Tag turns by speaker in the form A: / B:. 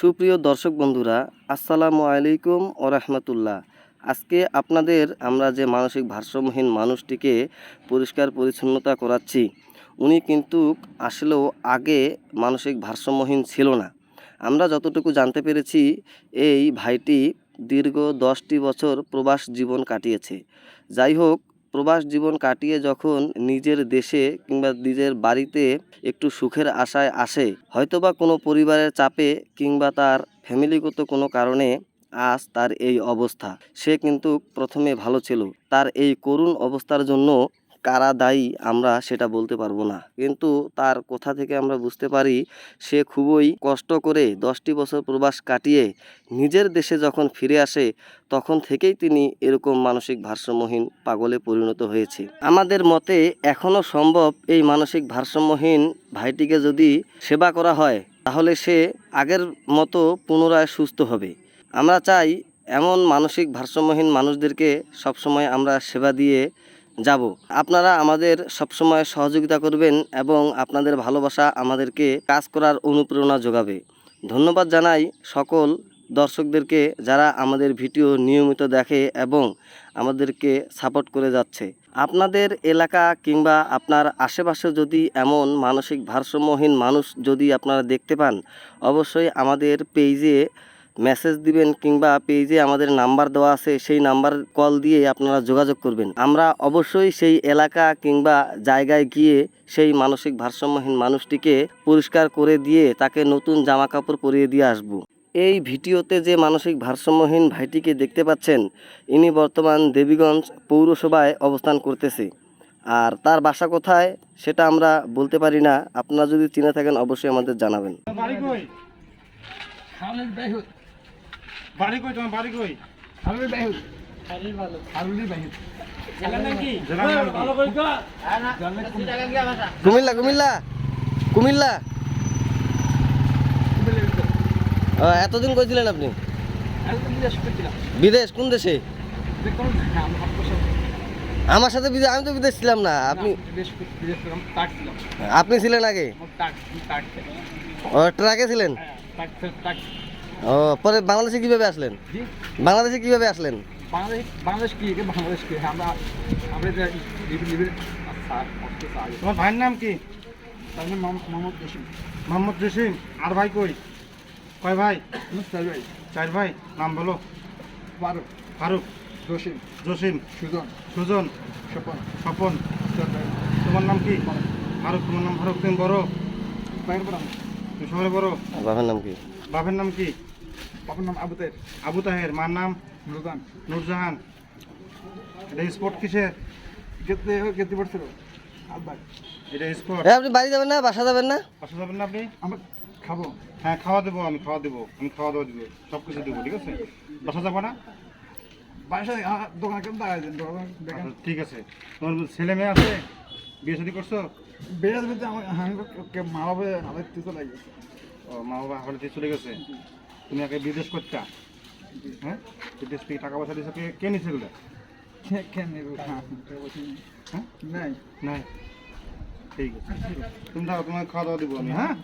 A: সুপ্রিয় দর্শক বন্ধুরা, আসসালামু আলাইকুম ও রহমতুল্লাহ। আজকে আপনাদের আমরা যে মানসিক ভারসাম্যহীন মানুষটিকে পরিষ্কার পরিচ্ছন্নতা করাচ্ছি, উনি কিন্তু আসলেও আগে মানসিক ভারসাম্যহীন ছিল না। আমরা যতটুকু জানতে পেরেছি, এই ভাইটি দীর্ঘ দশটি বছর প্রবাস জীবন কাটিয়েছে। যাই হোক প্রবাস জীবন কাটিয়ে যখন নিজের দেশে কিংবা নিজের বাড়িতে একটু সুখের আশায় আসে, হয়তোবা কোনো পরিবারের চাপে কিংবা তার ফ্যামিলিগত কোনো কারণে আজ তার এই অবস্থা। সে কিন্তু প্রথমে ভালো ছিল। তার এই করুণ অবস্থার জন্য কারা দায়ী আমরা সেটা বলতে পারব না। কিন্তু তার কথা থেকে আমরা বুঝতে পারি, সে খুবই কষ্ট করে দশটি বছর প্রবাস কাটিয়ে নিজের দেশে যখন ফিরে আসে, তখন থেকেই তিনি এরকম মানসিক ভারসাম্যহীন পাগলে পরিণত হয়েছে। আমাদের মতে এখনও সম্ভব এই মানসিক ভারসাম্যহীন ভাইটিকে যদি সেবা করা হয়, তাহলে সে আগের মতো পুনরায় সুস্থ হবে। আমরা চাই এমন মানসিক ভারসাম্যহীন মানুষদেরকে সবসময় আমরা সেবা দিয়ে যাব। আপনারা আমাদের সবসময় সহযোগিতা করবেন এবং আপনাদের ভালোবাসা আমাদেরকে কাজ করার অনুপ্রেরণা যোগাবে। ধন্যবাদ জানাই সকল দর্শকদেরকে যারা আমাদের ভিডিও নিয়মিত দেখে এবং আমাদেরকে সাপোর্ট করে যাচ্ছে। আপনাদের এলাকা কিংবা আপনার আশেপাশে যদি এমন মানসিক ভারসাম্যহীন মানুষ যদি আপনারা দেখতে পান, অবশ্যই আমাদের পেজে মেসেজ দিবেন কিংবা পেজে আমাদের নাম্বার দেওয়া আছে, সেই নাম্বার কল দিয়ে আপনারা যোগাযোগ করবেন। আমরা অবশ্যই সেই এলাকা কিংবা জায়গায় গিয়ে সেই মানসিক ভারসাম্যহীন মানুষটিকে পরিষ্কার করে দিয়ে তাকে নতুন জামা কাপড় পরিয়ে দিয়ে আসব। এই ভিডিওতে যে মানসিক ভারসাম্যহীন ভাইটিকে দেখতে পাচ্ছেন, ইনি বর্তমান দেবীগঞ্জ পৌরসভায় অবস্থান করতেছে। আর তার বাসা কোথায়, সেটা আমরা বলতে পারি না। আপনারা যদি চিনে থাকেন, অবশ্যই আমাদের জানাবেন।
B: বাড়ি কই তোমার বাড়ি কই? ভালো করে
A: কুমিল্লা কুমিল্লা। কুমিল্লা। এতদিন কইছিলেন আপনি? বিদেশ কোন দেশে? আমার সাথে বিদেশ আমি তো বিদেশ ছিলাম না। আপনি আপনি ছিলেন আগে? ও ট্রাকে ছিলেন? ও পরে বাংলাদেশে কীভাবে আসলেন? বাংলাদেশে কীভাবে আসলেন?
C: বাংলাদেশ বাংলাদেশ কি? বাংলাদেশ কি? আমরা
B: তোমার ভাইয়ের নাম কি?
C: তার নাম মোহাম্মদ- জসিম।
B: মোহাম্মদ জসিম আর ভাই কই? কয় ভাই?
C: ভাই।
B: চার ভাই? নাম বলো।
C: ফারুক।
B: ফারুক।
C: জসিম।
B: জসিম।
C: সুজন।
B: সুজন।
C: স্বপন।
B: স্বপন। তোমার নাম কি? ফারুক। তোমার নাম ফারুক। তুমি বড়?
C: পায়ের পর
B: তুমি সবাই বড়
A: বাবার নাম কি?
B: বাপের নাম কি?
C: বাবার নাম আবুতের
B: আবু তাহের মার নাম
C: নুরদান
B: নুরজাহান এটা স্পট কিসের?
C: গেতে গেতে পড়ছিল। আব্বাই
B: এটা স্পট
A: আপনি বাড়ি যাবেন না? বাসা যাবেন না?
B: পাশে যাবেন না আপনি?
C: আমরা খাব।
B: হ্যাঁ খাওয়া দেবো আমি খাওয়া দেবো। আমি খাওয়া দাওয়া দেবো। সব কিছু দেবো ঠিক আছে? বাসা যাব না?
C: বাসায় দোকান কেন দাঁড়ায় দেন
B: আচ্ছা, ঠিক আছে। তোমার ছেলে মেয়ে আছে? বিয়ে শাদী করছ?
C: বেড়ে দিতে আমার আমি মা বাবা আবার তো লাগে
B: ও মা বাবা হাওড়াতে চলে গেছে? তুমি আগে বিদেশ করতা? হ্যাঁ? বিদেশ থেকে টাকা পয়সা দিয়েছে কে- নিছে এগুলো?
C: নেব? হ্যাঁ
B: হ্যাঁ
C: নাই।
B: নাই। ঠিক আছে। তুমি থাকো তোমাকে খাওয়া দাওয়া দেবো আমি হ্যাঁ?